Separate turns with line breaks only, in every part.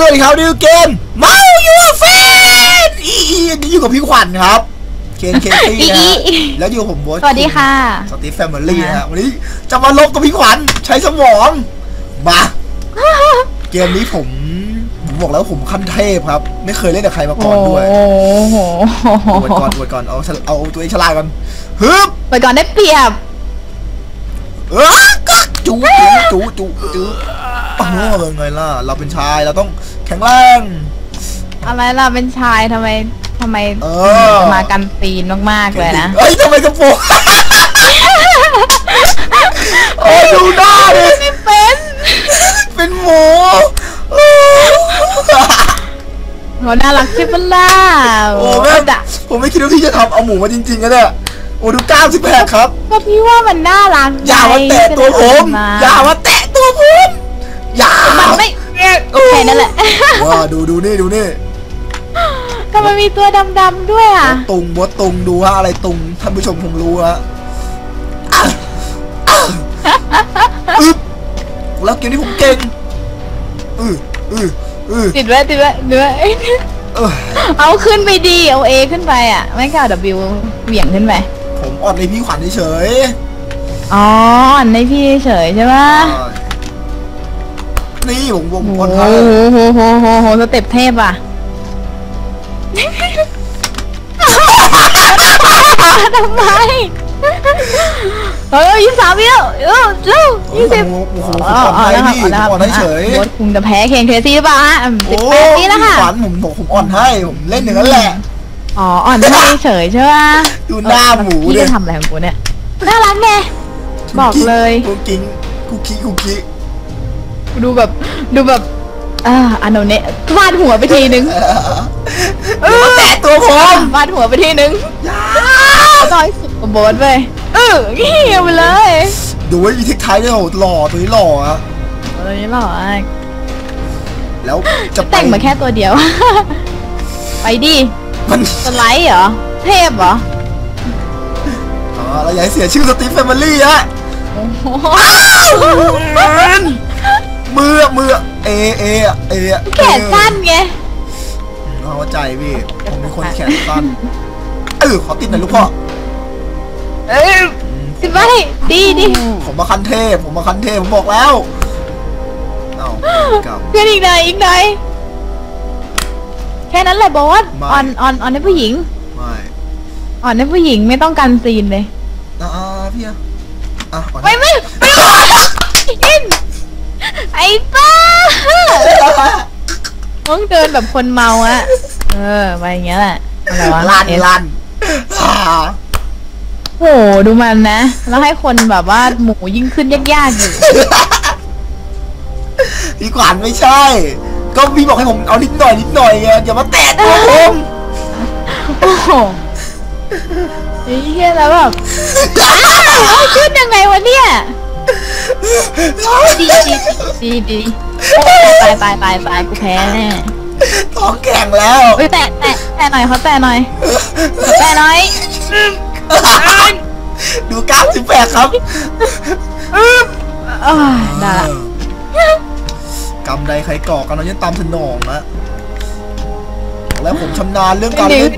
สวัสดีครับดิวเกมเมาอยู่เฟนอีอีนี่อยู่กับพี่ขวัญครับเคนเคซี่นะฮะ
อีอี
แล้วอยู่กับผมโบท
สวัสดีค่ะ
สตีฟแฟมิลี่นะฮะวันนี้จะมาลบกับพี่ขวัญใช้สมองมาเกมนี้ผมผมบอกแล้วผมขั้นเทพครับ ไม่เคยเล่นกับใครมาก่อนด้วย
โอ้โห
อวดก่อนอวดก่อนเอาฉลเอาตัวเองฉลาดก่อนฮึบ
ไปก่อนได้เปรียบ
เออก็จูจูจูจูจู โอ้โหเป็นไงล่ะ เราเป็นชายเราต้องแข็งแรง
อะไรล่ะเป็นชายทำไมทำไม
เออ
มากันตีนมากๆเลยนะ
เฮ้ยทำไมกระโปรง โอ้ยดูหน้าดิ
ไม่เป็น
เป็นหมู
เขาน่ารักใช่ปะล่ะ
โอ้แม่ง
แต่
ผมไม่คิดว่าพี่จะทำเอาหมูมาจริงๆนะเนี่ยโอ้ดูกล้ามสิบแปดครับ
ก็พี่ว่ามันน่ารัก
อย่ามาแตะตัวผม
มา
อย่ามาแตะตัวผม อย่า
มันไม่แค่นั้นแหละ
ว้าดูดูนี่ดูนี่
ก็มันมีตัวดำๆด้วย
ม
อะ
ดตุงมดตุงดูฮะอะไรตุงท่านผู้ชมคงรู้ฮะอะอะอึ๊บแล้วเกมนี้ผมเก่งอืออืออือ
ติดไว้ติดไว้ติดไว้
เออ
เอาขึ้นไปดีเอาเอขึ้นไปอะ ไม่ก็เอา W เหวี่ยงขึ้นไป
ผมอ่อนในพี่ขวัญเฉย
อ๋อในพี่เฉยใช่ปะ
ๆ นี่ผมผม
โอ้
อ่อน
โหโหโหโหโหสเต็ปเทพอะทำไมเฮ้ยยี่สามวิวเออเร็วยี่สิบ
โอ้โห
อ๋อ
ผมอ่อนให้
แล้วครับ
พี่
อ๋อแล้ว
ผม
ครับ
อ่อนให้เฉย
โบทคุงจะแพ้เคนเคซี่หรือเปล่าฮะสิบ
โอ้
แปดวิแล้วค่ะ
พี่ขวัญผมบอกผมอ่อนให้ผมเล่นอย่างนั้นแหละ
อ๋ออ่อนให้เฉยใช่ปะ
ดูหน้าหมู
พี่จะทำอะไรของกูเนี่ยน่ารักไงบอกเลย
กุ๊กกิ๊งกุ๊กกิ๊งกุ๊กกิ๊ง
ดูแบบดูแบบอ่าอันโนเนะฟาดหัวไปทีนึง
เออมาแตะตัวผม
ฟาดหัวไปทีนึง
อย่า
ต่อยสุดกับโบสไปเออเงี้ยไปเลย
ดูไว้อีทิกไทายเนี่ยโหหล่อตัวนี้หล่ออะ
เอ้ยหล่อมาก
แล้วจะไป
แต่งมาแค่ตัวเดียว ไปดิ
มัน
สไลด์เหรอ เทพเหรอ
อ๋อเราอย่าให้เสียชื่อสตีฟแฟมิลี่ฮะ
โอ้โห
มื อมือเอเอเอ
แขนสั้นไง
เข้าใจพี่ผมเป็นคนแขนสั้นเออขอติดหน่อยลูกพ่อ
เอ้ยสิบไปดีดี
ผมมาคันเทพผมมาคันเทพผมบอกแล้วเอ้ากับ
เพื่อนอีกหน่อยอีกหน่อยแค่นั้นแหละโบส
ไม่
ออนออนออนให้ผู้หญิง
ไม่
อ่อนให้ผู้หญิงไม่ต้องการซีนเลย
อ่าพี่อะอะอ่อน
ไม่ไม่ไม่อิน ไอ้ป้าต้องเดินแบบคนเมาอะเออไปอย่างเงี้ยแหละอะไรวะ
ลั่น
เอส
ลั่นอ่า
โหดูมันนะ แล้วให้คนแบบว่าหมูยิ่งขึ้นยากๆอยู่
พี่ขวัญไม่ใช่ ก็พี่บอกให้ผมเอานิดหน่อยนิดหน่อยไงอย่ามาแตะตัวผม
โอ้โหไอ้เหี้ยแล้วแบบอ้าวเอาขึ้นยังไงวะเนี่ย ดีดีดีดีตายตายตายตายกูแพ้แน่
ท้องแข็งแล้ว
เฮ้ยแตะแตะแตะหน่อยเขาแตะหน่อยเขาแตะหน่อย
ดูกล้ามสิบแปดครับ
ได้ละ
กำใดใครก่อกำลังจะตามสนองนะแล้วผมชำนาญเรื่องการเล่น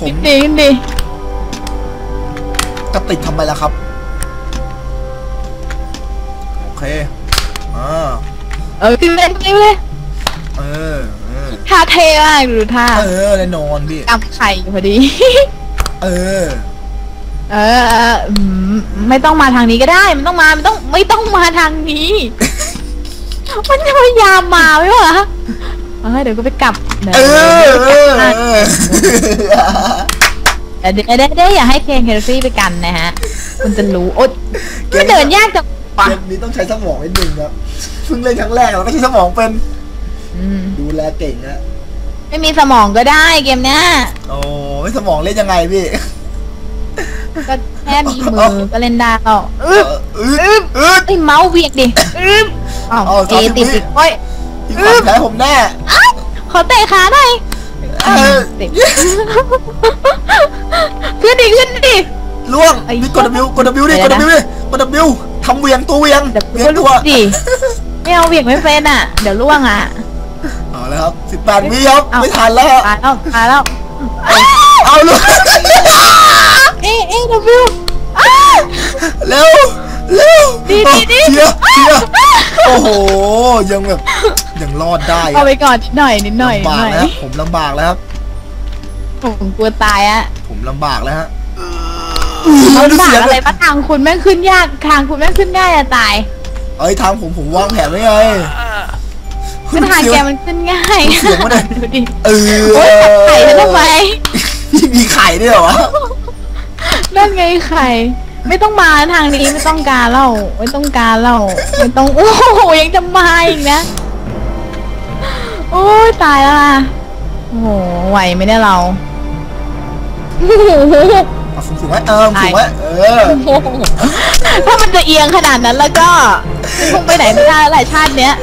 ผม
ดีดี
จะติดทำไมล่ะครับ โอเคอ่า
เออขึ้นเล่นไปเลย
เออเออ
ท่าเท่มากดูท่า
เออแน่นอนพี่
กำไข่พอดี
เออ
เออเอออืมไม่ต้องมาทางนี้ก็ได้มันต้องมามันต้องไม่ต้องมาทางนี้ มันจะพยายามมาไหมวะเออเดี๋ยวก็ไปกลับเดี๋ยว
เออเออเออ
เดี๋ยวเดี๋ยวเดี๋ยวเดี๋ยวอย่าให้เคนเคลซี่ไปกันนะฮะ คุณจะรู้โอ๊ยไม่เดินยากจัง วะ
เกมนี้ต้องใช้สมองนิดนึงครับเพิ่งเล่นครั้งแรกเราไม่ใช้สมองเป็น
อืม
ดูแลเก่งนะ
ไม่มีสมองก็ได้เกมเนี้ย
โอ้ไม่สมองเล่นยังไงพี่
ก็แค่มีมือก็เล่นได้หรอก
เอออืดอืด
เอ้ยเมาส์เวียกดิอ้าว
เอา
เจ
สามสิบ
ติด
วิ
ติดโอ้ย
พี่ขวัญแพ้ผมแน่
อ้าวขอเตะขาหน่อย
เออ
เตะขึ้นดิขึ้นดิ
ล่วง
ไอ้
นี่กด W กด W ดิกด
เดี๋ยว
W
นะ
ดิกด W ทำเวียงตัวเวียง
เดี๋ยว
เวียง
ก็
ตั
ลุ
ว
กดิไม่เอาเวียกไม่เป็นอะ เดี๋ยวล่วงอะ
เอาแล้วครับสิบแปดวิครับ
เอ้า
ไม่ทันแล้ว
ตายแล้วตายแล้ว
เอาลูก
เอ๊ะเอ๊ะดับบิวอ้า
เร็วเร็ว
ดีดีดี
เชียร์เชียร์โอ้โห ยังแบบยังรอดได้อะ
เอาไปก่อนนิดหน่อยนิดหน่อยนิ
ลำ
ด
บา
ห
ก
น่อย
แล้วครับผมลำบากแล้วครับ
ผมกลัวตายอะ
ผมลำบากแล้วฮะ
ลำบาก
เสียง
อะไรปะทางคุณแม่งขึ้นยากทางคุณแม่งขึ้นง่ายอะตาย
เอ้ยทางผมผมวางแผนไว้ไง
ก็ทางแกมันขึ้นง่าย
เสียงวะเนี่ย
ดูดิ
เออ
โอ๊ยตัดไข่แล้วทำไม
พี่มีไข่ด้วยเหรอวะ
นั่นไงไข่ ไม่ต้องมาทางนี้ไม่ต้องการเล่าไม่ต้องการเล่าไม่ต้องโอ้โหยังจะมาอีกนะโอ้ยตายแล้วล่ะโอ้โหไหวไหมเนี่ยเราโอ้โห
เอาสูงๆไว้เออสูงไว้เออ
ถ้ามันจะเอียงขนาดนั้นแล้วก็คงไปไหนไม่ได้แล้วแหละชาติเนี้ย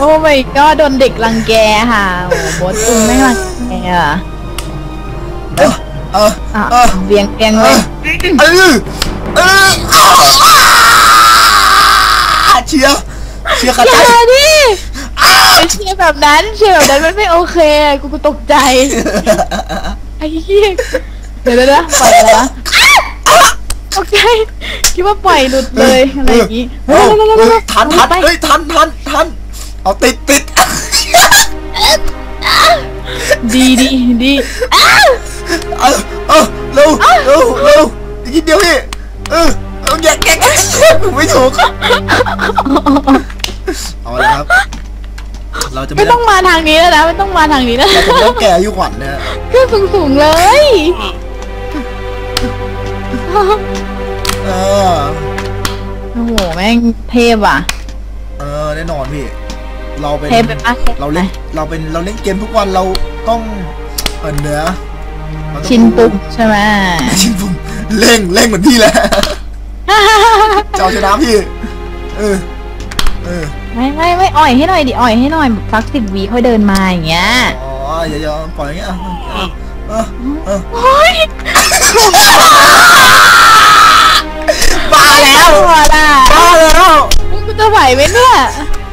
โอ้ไม่ก็โดนเด็กรังแกค่ะโอ้โหบดตุงไม่งรังแกอะ
เออเออ
อะ
เออ
เบียงเบียงเลย
เออเออเชียร์เชียร์ขัด
อ
ใจ
ย่าดิไม่เชียร์แบบนั้นเชียร์แบบนั้นมันไม่โอเค กูกูตกใจไอ้ เหี้ยเดี๋ยวเดี๋ยวเดี๋ยวปล่อยแล้วโอเคคิดว่าปล่อยหลุดเลยอะไรอย่างงี้
เออ
เร็วๆๆๆ
เออทันทัน
ไป
เฮ้ยทันทันทันเอาติดติด
ดีดีดี
เออเออเร็วเร็วเร็วอีกนิดเดียวพี่เออเอาแยกแยกไม่ถูกเอาละครับ เราจะ
ไม่
ไม่
ต้องมาทางนี้แล้วนะไม่ต้องมาทางนี้แล้ว
เราจะไม่ต้องแก่อายุขวัญนะ
ขึ้นสูงสูงๆเลย
เออ
โอ้โหแม่งเทพอะ
เออแน่นอนพี่ เราเป็น
เทพไปปะเทพ
เราเล่นเราเป็นเราเล่นเกมทุกวันเราต้องเปิดเนื้อเราต้อง
ชินปุ่มใช่ไหม
ชินปุ่มเร่งเร่งเหมือนพี่แหละ จะเอาชนะพี่ เออ เออ
ไม่ไม่ไม่อ่อยให้หน่อยดิอ่อยให้หน่อยสักสิบวีค่อยเดินมาอย่างเงี้ย
อ๋ออย่าอย่าปล่อยอย่างเงี้ยอะเออเออ
โอ้ย
บ้าแล้ว
ตัวละ
บ้าแล้ว
กูจะไหวไหมเนี่ย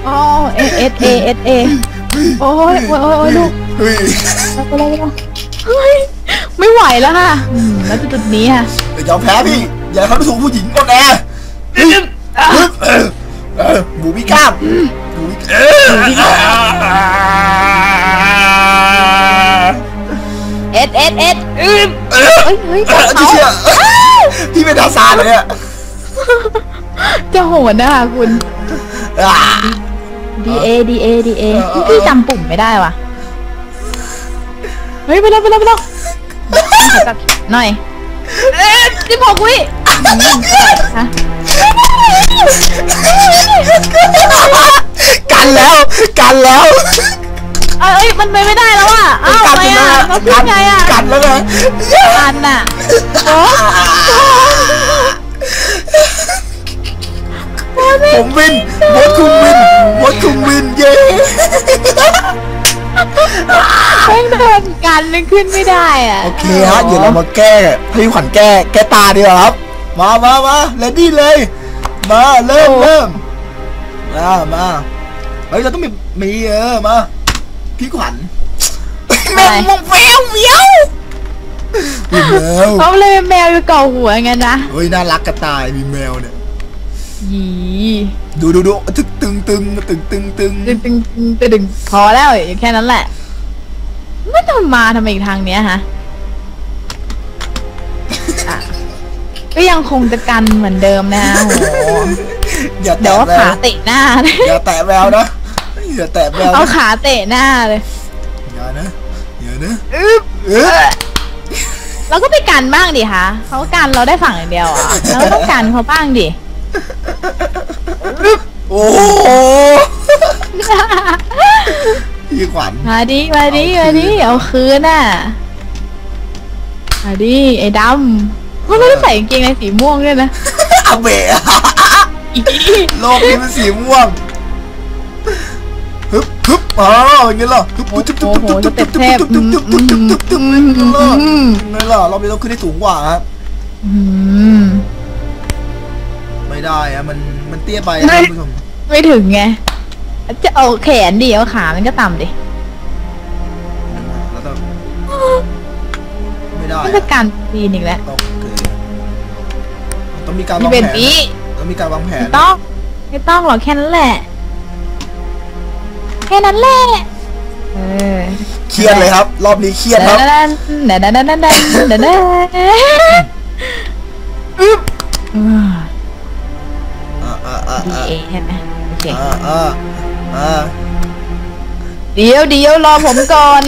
อ๋อเอเอสเอเอสเอโอ้ยโอ้ยโอ้ยโอ้ยลูก
เฮ้ย
ไปเลยไปเลยเฮ้ยไม่ไหวแล้วค่ะอืมแล้วจุดๆนี้ค่ะ
เดี๋ยวยอมแพ้พี่อย่าให้เขาดูถูกผู้หญิงก่อนแอร์ เฮ้ยเออเออหมูมีกล้ามหมูมีเออ
เอสเอสเอสอืม
เออ
เฮ้ยเฮ้ย
เออเชี่ยพี่เป็นทาซานเลยอะ
จะโหดนะคะคุณ
อ่า
D A D A D A
เออเออ
พี่จำปุ่มไม่ได้ว่ะเฮ้ย ไปแล้วไปแล้วไปแล้วขอจับหน่อยเอ๊ะสิบหกวิอืมฮะ
กันแล้ว กันแล้ว
เอ้ยมันไปไม่ได้แล้วอะอ้าว
กั
ทำไม
อยู่
อะ
นะ
เขาพูดไงอะ
กันแล้วไง
ทันอะโอ้
ผมวินมดคุมวินมดคุมวินเย้
แม่งเดินกันนึงขึ้นไม่ได้อะ
โอเคฮะเดี๋ยวเรามาแก้ให้ขวัญแก้ แก้ตาดีกว่าครับ มามามาเลดี้เลย มาเริ่มเริ่มมามาเฮ้ยเราต้องมีมีเออมาพี่ขวัญแมวมองแมวเมียวมีแมว
เขาเลยเป็นแมวอยู่เก่าหัวไงนะ
เฮ้ยน่ารักกระต่ายมีแมวเนี่ย
หยี
ดูดูดูตึงตึงตึงตึงตึงตึง
ตึงตึงตึงตึงตึงพอแล้วแค่นั้นแหละไม่ต้องมาทำไมอีกทางเนี้ยฮะอะ ก็ยังคงจะกันเหมือนเดิมนะโอ้โห
อย่า
เดี๋ยว
แตะ
ว่า
แว
ขาวเตะหน้าเลย
อย่าแตะแววนะอย่าแตะแวว
เอา
นะ
ขาเตะหน้าเลย
อย่านะอย่านะ
อึ๊บ
เออ
เราก็ไปกันบ้างดิคะเขากันเราได้ฝั่งอย่างเดียวอะเราก็ต้องกันเขาบ้างดิ
โอ้โหพี่ขวัญ
มาดิมาดิมาดิเอาคืนน่ะ มาดิไอ้ดำ เขาไม่ได้ใส่กางเกงในสีม่วงด้วยนะ
อาเบะ
อี
โลกนี้มันสีม่วงฮึบฮึบอ๋ออย่างงี้เหรอฮึบ
โอ้
จุ๊บ
โห
จุ๊บ
โห
จุ๊บ
จะ
จุ๊บ
เต็ม
จุ๊บ
เท
จุ๊
พ
บจุ๊บจุ๊บจุ๊บจุ๊บจุ๊บอย่างงี้เหรอ
อืม
ยังไงล่ะเราไม่ต้องขึ้นได้สูงกว่าครับ
อืม
ไม่ได้อะมันมันเตี้ยไปอะท่านผู้ชม
ไม่ถึงไงจะเอาแขนดิเอาขามันก็ต่ำดิ
ไม่ได้
นี่คืการปีนอีกแล้ว
โอเคต้องมีการ
พี่
วาง
เบ
แผน
ปี
ต้องมีการวางแผ
ไม่นต้องไม่ต้องหรอกแค่นั้นแหละแค่นั้นแหละเออ
เครียดเลยครับ รอบนี้เครียดครับ
เดนเดนเดนเดนเดนเดนเดนอึ๊บอ่า
อ่าอ่า
ดี
อ่า
เอใช่ไหมโอเค
อ่าอ่าอ่า
เดี๋ยวเดี๋ยวรอผมก่อน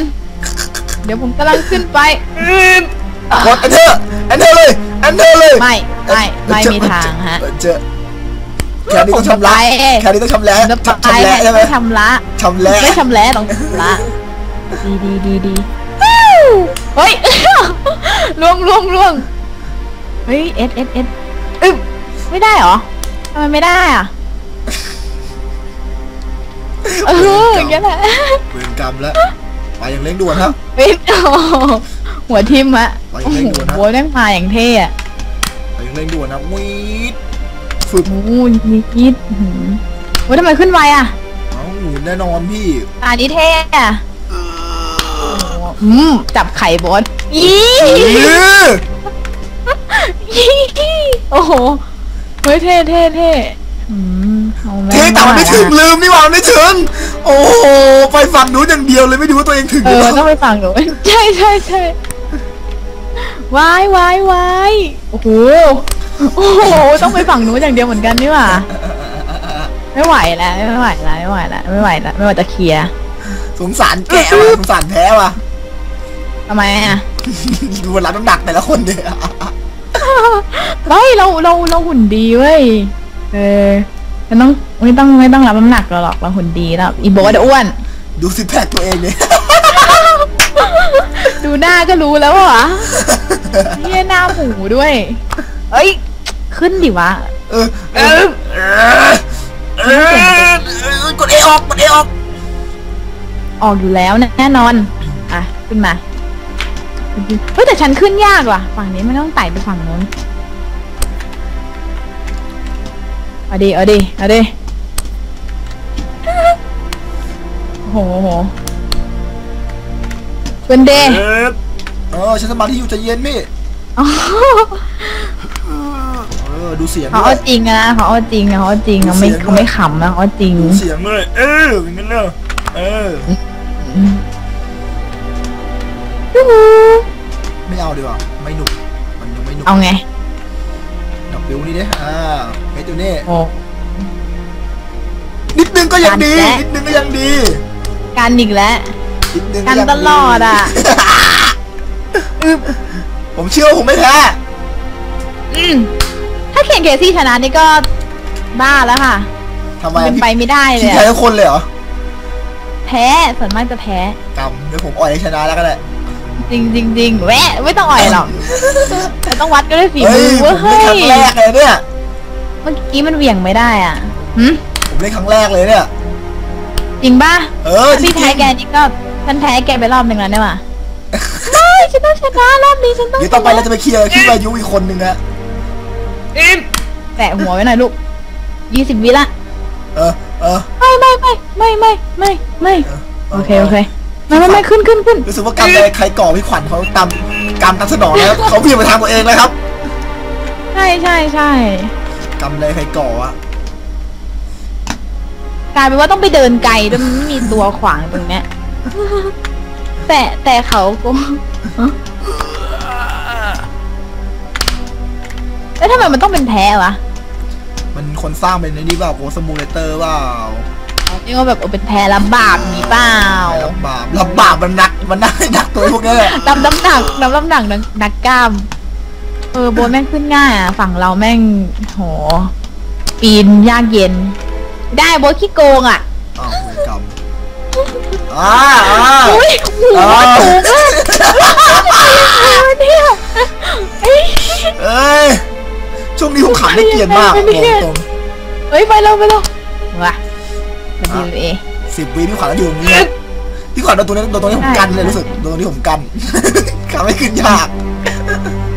เดี๋ยวผมกำลังขึ้นไปอึ๊บอะ
กด enter enter เลย enter เลย
ไม่ไม่ไม่มีทางฮะ
เจอแค่นี้ต้องชำระ
ผมจะไป
แค่นี้ต้องชำระ
จะไป
ชำระใช่ไหม
ไม่ชำระ
ชำระ
ไม่ชำระต้องชำระดีดีดีดีเฮ้ยล่วงล่วงล่วงเฮ้ยเอสเอสเอสอึ๊บไม่ได้เหรอทำไมไม่ได้อะเอออย่างเงี้ยแหละ
เวรกรรมแล้ว ไปอย่างเร่งด่วนครับ
เฮ้ยโอ้โหหัวทิมอะ
ไป
โอ้
เร่
โห
งด่วนนะ
โบนั่งมาอย่างเท่อะ
ไปอย่างเร่งด่วนนะวีดฝึก
โอ้โหนิดนิดอื้อหือโอ้ยทำไมขึ้นไวอะ
เอ้าหนูแน่นอนพี่
ตานี้เท่อะโอ้โหอืมจับไข่บอสอี
เออ
โอ้โหเฮ้ยเท่เท่เท่อืมเอาแม่
เทแต่มันไม่ถึงาลืมนี่หว่ามันไม่ถึง โอ้โหไปฝั่งนู้นอย่างเดียวเลยไม่ดูว่าตัวเองถึง
เอ
หรือ
อ
เปล่า
ต้องไปฟังหนูใช่ใช่ใช่วายวายวายโอ้โหโอ้โหต้องไปฝั่งหนูอย่างเดียวเหมือนกันนี่หว่าไม่ไหวแล้วไม่ไหวแล้วไม่ไหวแล้วไม่ไหวแล้วไม่ไหวจะเคลียร์
สงสารแกว่ะสงสารแพ้ว่ะ
ทำไมอะ
ดูวันรับน้ำหนักแต่ละคนเนี่ย
เฮ้ยเราเราเราหุ่นดีเว้ยเออ ไม่ต้องไม่ต้องไม่ต้องรับน้ำหนักเราหรอกเราหุ่นดีแล้วอีโบทอ้วน
ดูสิแพคตัวเองเนี่ย
ดูหน้าก็รู้แล้วเหรอเนี่ยหน้าหมูด้วย เอ้ย ขึ้นดิวะ
เออเออเออเออกดเอออกกดเอออก
ออกอยู่แล้วแน่นอน อะ ขึ้นมาเฮ้ยแต่ฉันขึ้นยากว่ะ ฝั่งนี้ไม่ต้องไต่ไปฝั่งนู้น เอาดิเอาดิเอาดิโอ้โหโอ้โหเป็นเดย์
เออเออฉันสมาธิอยู่ใจเย็นพี่
อ๋อ
เออดูเสียง
เขา
ด้ว
เอา
ย
จริงนะเขาเอาจริงนะเขาเอาจริงเขาไม่
เสียงด้วย
เขาไม่ขำนะเขาเอาจริง
ดูเสียงเลยเอออย่างนั้นเลยเออ ไม่เอาดีกว่าไม่หนุกมันยังไม่หนุก
เอาไง
ดับบิวนี่ดิอ่าเมตูเน่
โอ้
นิดนึงก็ยังดี
การแซะ
นิดนึงก็ยังดี
กันอีกแล้ว
นิดนึง
กัน
ยัง
ตลอดอะ อึบ
ผมเชื่อว่าผมไม่แพ้
อืมถ้าเขียนเคซี่ชนะนี่ก็บ้าแล้วค่ะ
ทำไม
เป็น
พี่
ไปไม่ได้เล
พี่
ย
แพ้
อะ
ทุกคนเลยเหรอ
แพ้ส่วนมากจะแพ้
กำเดี๋ยวผมอ่อยให้ชนะแล้วก็ได้
จริงจริงจริงแวะไม่ต้องอ่อยหรอกแต่ต้องวัดก็ด้วยฝี
เฮ้
มื
ย
อ
ผม
เว้
เล่นครั้งแร
ย
กเลยเนี่ย
เมื่อกี้มันเหวี่ยงไม่ได้อะหืม
ผมเล่นครั้งแรกเลยเนี่ย
จริงป่ะ
เออจริ
พี่
ง
แพ้แกนี่ก็ฉันแพ้แกไปรอบหนึ่งแล้วเนี่ยว่ะไม่ฉันต้องชนะรอบนี้ฉันต้อง
เดี๋ยวต่อไปเราจะไปเคลียร์ขึ้นอายุอีกคนนึงนะ
แตะหัวไว้หน่อยลูกยี่สิบวิละ
เออเออ
ไม่ไม่ไม่ไม่ไม่ไม่ไม่โอเคโอเค ไม่ไม่ไม่ขึ้นขึ้นขึ้น
รู้สึกว่ากรรมใดใครก่อพี่ขวัญเขาตามกรรมตามสนองแล้วเขาเบี่ยงไปทางตัวเองแล้วครับ
ใช่ใช่ใช่
กรรมใดใครก่ออะ
กลายเป็นว่าต้องไปเดินไกลจนไม่มีตัวขวางตรงเนี้ยแต่แต่เขาก็แล้วทำไมมันต้องเป็นแพ้วะ
มันคนสร้างเป็นในนี้เปล่าโกสมูเลเตอร์เปล่า
นี่ว่าแบบเออเป็นแพ้รับบาปมีเปล่า
ลำบากลำบากมันหนักมันน่าให้หนักตัวพวกนี้แหละ
ดำน้ำหนักดำน้ำหนักนักนักกล้าม เออโบนแม่งขึ้นง่ายอะฝั่งเราแม่งโห ปีนยากเย็น ได้โบทขี้โกงอะ
อ้าวเวรกรรมอ่าอ่า
อุ้ยหัว
อ๋อ
ถูกอะเนี่ยเอ้ย
เอ้ยช่วงนี้ผมขำได้เกลียดมาก
ไม่
บ
ได้
อกตรง
เฮ้ยไปเร็วไปเร็วว่ะมา ดีเอ
สิบวิพี่ขวัญก็อยู่ตรงนี้นะพี่ขวัญโดนตัวนี้โดนตัวนี้ผมกันเลยรู้สึกโดนตัวนี้ผมกันขำไม่ขึ้นยาก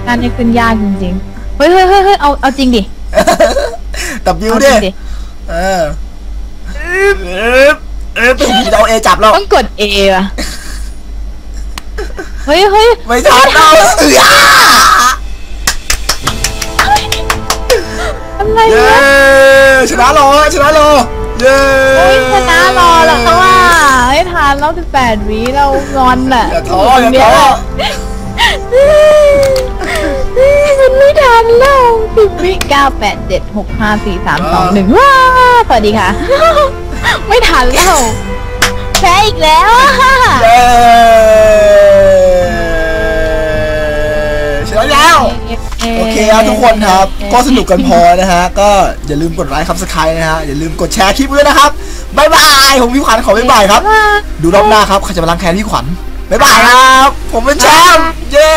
งานนี้ขึ้นยากจริงๆเฮ้ยเฮ้ยเฮ้ยเฮ้ยเอาเอาจริงดิ
ตับยิว
เอาจ
ดิ
ริงดิ
เออเออเออผมจะเอาเอจับเรา
ต้องกด A ว่ะเฮ้ยเฮ้ย
ไม่ทันเอาเอือ
อะไร
เย้
เนี่ย
ชนะรอชนะรอ เย้
โอ้ยชนะรอแล้วเขาว่าไม่ทันแล้ว18วิเรางอนอะ
อย่าท้ออย่าท้อ
มันไม่ทันแล้วสิบวิเก้าแปดเจ็ดหกห้าสี่สามสองหนึ่งว้าสวัสดีค่ะ ไม่ทันแล้วแพ้อีก
แล้ว โอเคครับทุกคนครับ ก็สนุกกันพอนะฮะ ก็อย่าลืมกดไลค์ครับสไครต์นะฮะ อย่าลืมกดแชร์คลิปด้วยนะครับบ๊ายบาย ผมพี่ขวัญขอบ๊ายบายครับ ดูรอบหน้าครับใครจะมาล้างแค้นพี่ขวัญบ๊ายบายครับ ผมเป็นแชมป์เย้